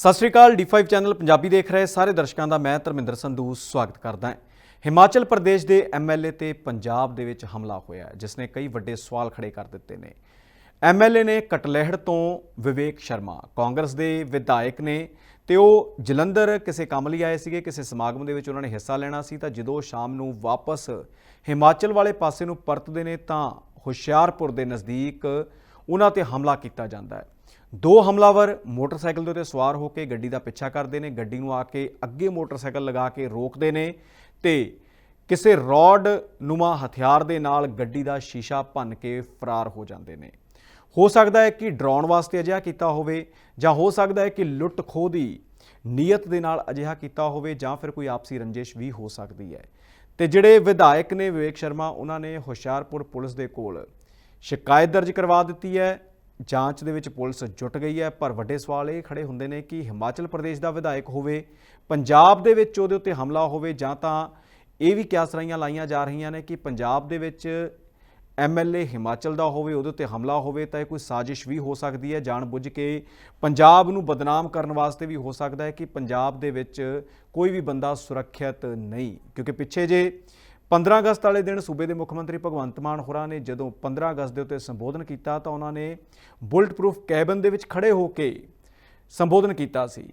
ਸਤਿ ਸ਼੍ਰੀ ਅਕਾਲ D5 channel Punjabi ਦੇਖ ਰਹੇ ਸਾਰੇ ਦਰਸ਼ਕਾਂ ਦਾ ਮੈਂ ਧਰਮਿੰਦਰ ਸੰਧੂ ਸਵਾਗਤ ਕਰਦਾ ਹਾਂ। ਹਿਮਾਚਲ ਪ੍ਰਦੇਸ਼ ਦੇ ਐਮਐਲਏ ਤੇ ਪੰਜਾਬ ਦੇ ਵਿੱਚ ਹਮਲਾ ਹੋਇਆ ਹੈ, ਜਿਸ ਨੇ ਕਈ ਵੱਡੇ ਸਵਾਲ ਖੜੇ ਕਰ ਦਿੱਤੇ ਨੇ। ਐਮਐਲਏ ਨੇ ਕਟਲਹਿੜ ਤੋਂ ਵਿਵੇਕ ਸ਼ਰਮਾ ਕਾਂਗਰਸ ਦੇ ਵਿਧਾਇਕ ਨੇ ਤੇ ਉਹ ਜਲੰਧਰ ਕਿਸੇ ਕੰਮ ਲਈ ਆਏ ਸੀਗੇ ਕਿਸੇ ਸਮਾਗਮ ਦੇ ਵਿੱਚ ਉਹਨਾਂ ਨੇ ਹਿੱਸਾ ਲੈਣਾ ਸੀ ਤਾਂ ਜਦੋਂ ਸ਼ਾਮ ਨੂੰ ਵਾਪਸ ਹਿਮਾਚਲ ਵਾਲੇ ਪਾਸੇ ਨੂੰ ਪਰਤਦੇ ਨੇ ਤਾਂ ਹੁਸ਼ਿਆਰਪੁਰ ਦੇ ਨਜ਼ਦੀਕ ਉਹਨਾਂ ਤੇ ਹਮਲਾ ਕੀਤਾ ਜਾਂਦਾ ਹੈ। ਦੋ ਹਮਲਾਵਰ ਮੋਟਰਸਾਈਕਲ ਦੇ ਉੱਤੇ ਸਵਾਰ ਹੋ ਕੇ ਗੱਡੀ ਦਾ ਪਿੱਛਾ ਕਰਦੇ ਨੇ। ਗੱਡੀ ਨੂੰ ਆ ਕੇ ਅੱਗੇ ਮੋਟਰਸਾਈਕਲ ਲਗਾ ਕੇ ਰੋਕਦੇ ਨੇ ਤੇ ਕਿਸੇ ਰੋਡ ਨੁਮਾ ਹਥਿਆਰ ਦੇ ਨਾਲ ਗੱਡੀ ਦਾ ਸ਼ੀਸ਼ਾ ਭੰਨ ਕੇ ਫਰਾਰ ਹੋ ਜਾਂਦੇ ਨੇ। ਹੋ ਸਕਦਾ ਹੈ ਕਿ ਡਰਾਉਣ ਵਾਸਤੇ ਅਜਿਹਾ ਕੀਤਾ ਹੋਵੇ ਜਾਂ ਹੋ ਸਕਦਾ ਹੈ ਕਿ ਲੁੱਟ ਖੋਹ ਦੀ ਨੀਅਤ ਦੇ ਨਾਲ ਅਜਿਹਾ ਕੀਤਾ ਹੋਵੇ ਜਾਂ ਫਿਰ ਕੋਈ ਆਪਸੀ ਰੰਜਿਸ਼ ਵੀ ਹੋ ਸਕਦੀ ਹੈ। ਤੇ ਜਿਹੜੇ ਵਿਧਾਇਕ ਨੇ ਵਿਵੇਕ ਸ਼ਰਮਾ, ਉਹਨਾਂ ਨੇ ਹੁਸ਼ਿਆਰਪੁਰ ਪੁਲਿਸ ਦੇ ਕੋਲ ਸ਼ਿਕਾਇਤ ਦਰਜ ਕਰਵਾ ਦਿੱਤੀ ਹੈ। ਜਾਂਚ ਦੇ ਵਿੱਚ ਪੁਲਿਸ ਜੁਟ ਗਈ ਹੈ, ਪਰ ਵੱਡੇ ਸਵਾਲ ਇਹ ਖੜੇ ਹੁੰਦੇ ਨੇ ਕਿ ਹਿਮਾਚਲ ਪ੍ਰਦੇਸ਼ ਦਾ ਵਿਧਾਇਕ ਹੋਵੇ, ਪੰਜਾਬ ਦੇ ਵਿੱਚ ਉਹਦੇ ਉੱਤੇ ਹਮਲਾ ਹੋਵੇ ਜਾਂ ਤਾਂ ਇਹ ਵੀ ਕਿਆਸਰਾਈਆਂ ਲਾਈਆਂ ਜਾ ਰਹੀਆਂ ਨੇ ਕਿ ਪੰਜਾਬ ਦੇ ਵਿੱਚ ਐਮਐਲਏ ਹਿਮਾਚਲ ਦਾ ਹੋਵੇ, ਉਹਦੇ ਉੱਤੇ ਹਮਲਾ ਹੋਵੇ ਤਾਂ ਇਹ ਕੋਈ ਸਾਜ਼ਿਸ਼ ਵੀ ਹੋ ਸਕਦੀ ਹੈ। ਜਾਣਬੁੱਝ ਕੇ ਪੰਜਾਬ ਨੂੰ ਬਦਨਾਮ ਕਰਨ ਵਾਸਤੇ ਵੀ ਹੋ ਸਕਦਾ ਹੈ ਕਿ ਪੰਜਾਬ ਦੇ ਵਿੱਚ ਕੋਈ ਵੀ ਬੰਦਾ ਸੁਰੱਖਿਅਤ ਨਹੀਂ। ਕਿਉਂਕਿ ਪਿੱਛੇ ਜੇ 15 ਅਗਸਤ ਵਾਲੇ ਦਿਨ ਸੂਬੇ ਦੇ ਮੁੱਖ ਮੰਤਰੀ ਭਗਵੰਤ ਮਾਨ ਹੋਰਾਂ ਨੇ ਜਦੋਂ 15 ਅਗਸਤ ਦੇ ਉੱਤੇ ਸੰਬੋਧਨ ਕੀਤਾ ਤਾਂ ਉਹਨਾਂ ਨੇ ਬੁਲਟ ਪ੍ਰੂਫ ਕੈਬਨ ਦੇ ਵਿੱਚ ਖੜੇ ਹੋ ਕੇ ਸੰਬੋਧਨ ਕੀਤਾ ਸੀ।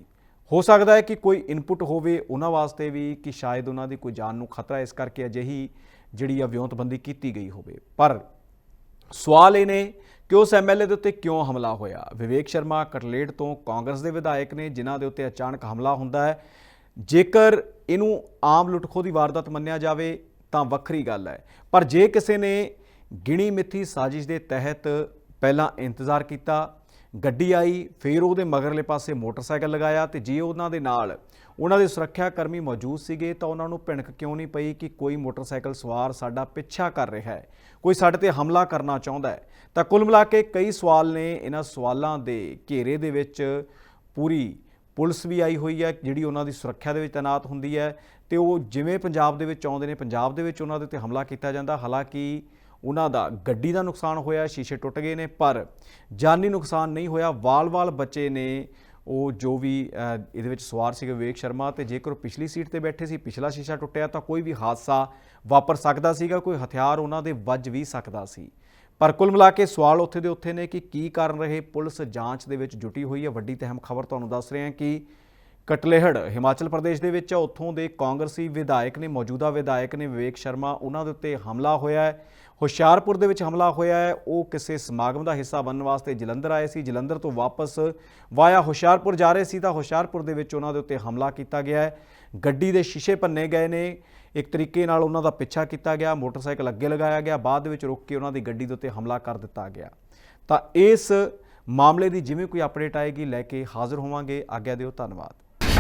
ਹੋ ਸਕਦਾ ਹੈ ਕਿ ਕੋਈ ਇਨਪੁਟ ਹੋਵੇ ਉਹਨਾਂ ਵਾਸਤੇ ਵੀ ਕਿ ਸ਼ਾਇਦ ਉਹਨਾਂ ਦੀ ਕੋਈ ਜਾਨ ਨੂੰ ਖਤਰਾ ਇਸ ਕਰਕੇ ਅਜਿਹੀ ਜਿਹੜੀ ਆ ਵਿਉਂਤਬੰਦੀ ਕੀਤੀ ਗਈ ਹੋਵੇ। ਪਰ ਸਵਾਲ ਇਹ ਨੇ ਕਿ ਉਸ ਐਮਐਲਏ ਦੇ ਉੱਤੇ ਕਿਉਂ ਹਮਲਾ ਹੋਇਆ? ਵਿਵੇਕ ਸ਼ਰਮਾ ਕਟਲੇਟ ਤੋਂ ਕਾਂਗਰਸ ਦੇ ਵਿਧਾਇਕ ਨੇ, ਜਿਨ੍ਹਾਂ ਦੇ ਉੱਤੇ ਅਚਾਨਕ ਹਮਲਾ ਹੁੰਦਾ ਹੈ। ਜੇਕਰ ਇਹਨੂੰ ਆਮ ਲੁੱਟਖੋ ਦੀ ਵਾਰਦਾਤ ਮੰਨਿਆ ਜਾਵੇ ਤਾਂ ਵੱਖਰੀ ਗੱਲ ਹੈ। ਪਰ ਜੇ ਕਿਸੇ ਨੇ ਗਿਣੀ ਮਿੱਥੀ ਸਾਜ਼ਿਸ਼ ਦੇ ਤਹਿਤ ਪਹਿਲਾਂ ਇੰਤਜ਼ਾਰ ਕੀਤਾ, ਗੱਡੀ ਆਈ, ਫਿਰ ਉਹਦੇ ਮਗਰਲੇ ਪਾਸੇ ਮੋਟਰਸਾਈਕਲ ਲਗਾਇਆ ਤੇ ਜੇ ਉਹਨਾਂ ਦੇ ਨਾਲ ਉਹਨਾਂ ਦੇ ਸੁਰੱਖਿਆ ਕਰਮੀ ਮੌਜੂਦ ਸੀਗੇ ਤਾਂ ਉਹਨਾਂ ਨੂੰ ਭਿਣਕ ਕਿਉਂ ਨਹੀਂ ਪਈ ਕਿ ਕੋਈ ਮੋਟਰਸਾਈਕਲ ਸਵਾਰ ਸਾਡਾ ਪਿੱਛਾ ਕਰ ਰਿਹਾ ਹੈ, ਕੋਈ ਸਾਡੇ ਤੇ ਹਮਲਾ ਕਰਨਾ ਚਾਹੁੰਦਾ ਹੈ? ਤਾਂ ਕੁੱਲ ਮਿਲਾ ਕੇ ਕਈ ਸਵਾਲ ਨੇ। ਇਹਨਾਂ ਸਵਾਲਾਂ ਦੇ ਘੇਰੇ ਦੇ ਵਿੱਚ ਪੂਰੀ ਪੁਲਿਸ ਵੀ ਆਈ ਹੋਈ ਹੈ, ਜਿਹੜੀ ਉਹਨਾਂ ਦੀ ਸੁਰੱਖਿਆ ਦੇ ਵਿੱਚ ਤਾਇਨਾਤ ਹੁੰਦੀ ਹੈ ਤੇ ਉਹ ਜਿਵੇਂ ਪੰਜਾਬ ਦੇ ਵਿੱਚ ਆਉਂਦੇ ਨੇ, ਪੰਜਾਬ ਦੇ ਵਿੱਚ ਉਹਨਾਂ ਦੇ ਉੱਤੇ ਹਮਲਾ ਕੀਤਾ ਜਾਂਦਾ। ਹਾਲਾਂਕਿ ਉਹਨਾਂ ਦਾ ਗੱਡੀ ਦਾ ਨੁਕਸਾਨ ਹੋਇਆ, ਸ਼ੀਸ਼ੇ ਟੁੱਟ ਗਏ ਨੇ, ਪਰ ਜਾਨੀ ਨੁਕਸਾਨ ਨਹੀਂ ਹੋਇਆ। ਵਾਲ-ਵਾਲ ਬੱਚੇ ਨੇ, ਉਹ ਜੋ ਵੀ ਇਹਦੇ ਵਿੱਚ ਸਵਾਰ ਸੀਗੇ ਵਿਵੇਕ ਸ਼ਰਮਾ ਤੇ ਜੇਕਰ ਉਹ ਪਿਛਲੀ ਸੀਟ ਤੇ ਬੈਠੇ ਸੀ, ਪਿਛਲਾ ਸ਼ੀਸ਼ਾ ਟੁੱਟਿਆ ਤਾਂ ਕੋਈ ਵੀ ਹਾਦਸਾ ਵਾਪਰ ਸਕਦਾ ਸੀਗਾ, ਕੋਈ ਹਥਿਆਰ ਉਹਨਾਂ ਦੇ ਵੱਜ ਵੀ ਸਕਦਾ ਸੀ। ਪਰ ਕੁੱਲ ਮਿਲਾ ਕੇ ਸਵਾਲ ਉੱਥੇ ਦੇ ਉੱਥੇ ਨੇ ਕਿ ਕੀ ਕਾਰਨ ਰਹੇ, ਪੁਲਿਸ ਜਾਂਚ ਦੇ ਵਿੱਚ ਜੁਟੀ ਹੋਈ ਹੈ। ਵੱਡੀ ਤਹਿਮ ਖਬਰ ਤੁਹਾਨੂੰ ਦੱਸ ਰਹੇ ਹਾਂ ਕਿ ਕਟਲੇਹੜ, ਹਿਮਾਚਲ ਪ੍ਰਦੇਸ਼ ਦੇ ਵਿੱਚ ਉੱਥੋਂ ਦੇ ਕਾਂਗਰਸੀ ਵਿਧਾਇਕ ਨੇ, ਮੌਜੂਦਾ ਵਿਧਾਇਕ ਨੇ ਵਿਵੇਕ ਸ਼ਰਮਾ, ਉਹਨਾਂ ਦੇ ਉੱਤੇ ਹਮਲਾ ਹੋਇਆ ਹੈ। ਹੁਸ਼ਿਆਰਪੁਰ ਦੇ ਵਿੱਚ ਹਮਲਾ ਹੋਇਆ ਹੈ। ਉਹ ਕਿਸੇ ਸਮਾਗਮ ਦਾ ਹਿੱਸਾ ਬਣਨ ਵਾਸਤੇ ਜਲੰਧਰ ਆਏ ਸੀ। ਜਲੰਧਰ ਤੋਂ ਵਾਪਸ ਵਾਇਆ ਹੁਸ਼ਿਆਰਪੁਰ ਜਾ ਰਹੇ ਸੀ ਤਾਂ ਹੁਸ਼ਿਆਰਪੁਰ ਦੇ ਵਿੱਚ ਉਹਨਾਂ ਦੇ ਉੱਤੇ ਹਮਲਾ ਕੀਤਾ ਗਿਆ ਹੈ। ਗੱਡੀ ਦੇ ਸ਼ੀਸ਼ੇ ਭੰਨੇ ਗਏ ਨੇ। ਇੱਕ ਤਰੀਕੇ ਨਾਲ ਉਹਨਾਂ ਦਾ ਪਿੱਛਾ ਕੀਤਾ ਗਿਆ। ਮੋਟਰਸਾਈਕਲ ਅੱਗੇ ਲਗਾਇਆ ਗਿਆ। ਬਾਅਦ ਦੇ ਵਿੱਚ ਰੁਕ ਕੇ ਉਹਨਾਂ ਦੀ ਗੱਡੀ ਦੇ ਉੱਤੇ ਹਮਲਾ ਕਰ ਦਿੱਤਾ ਗਿਆ। ਤਾਂ ਇਸ ਮਾਮਲੇ ਦੀ ਜਿਵੇਂ ਕੋਈ ਅਪਡੇਟ ਆਏਗੀ, ਲੈ ਕੇ ਹਾਜ਼ਰ ਹੋਵਾਂਗੇ। ਆਗਿਆ ਦਿਓ, ਧੰਨਵਾਦ।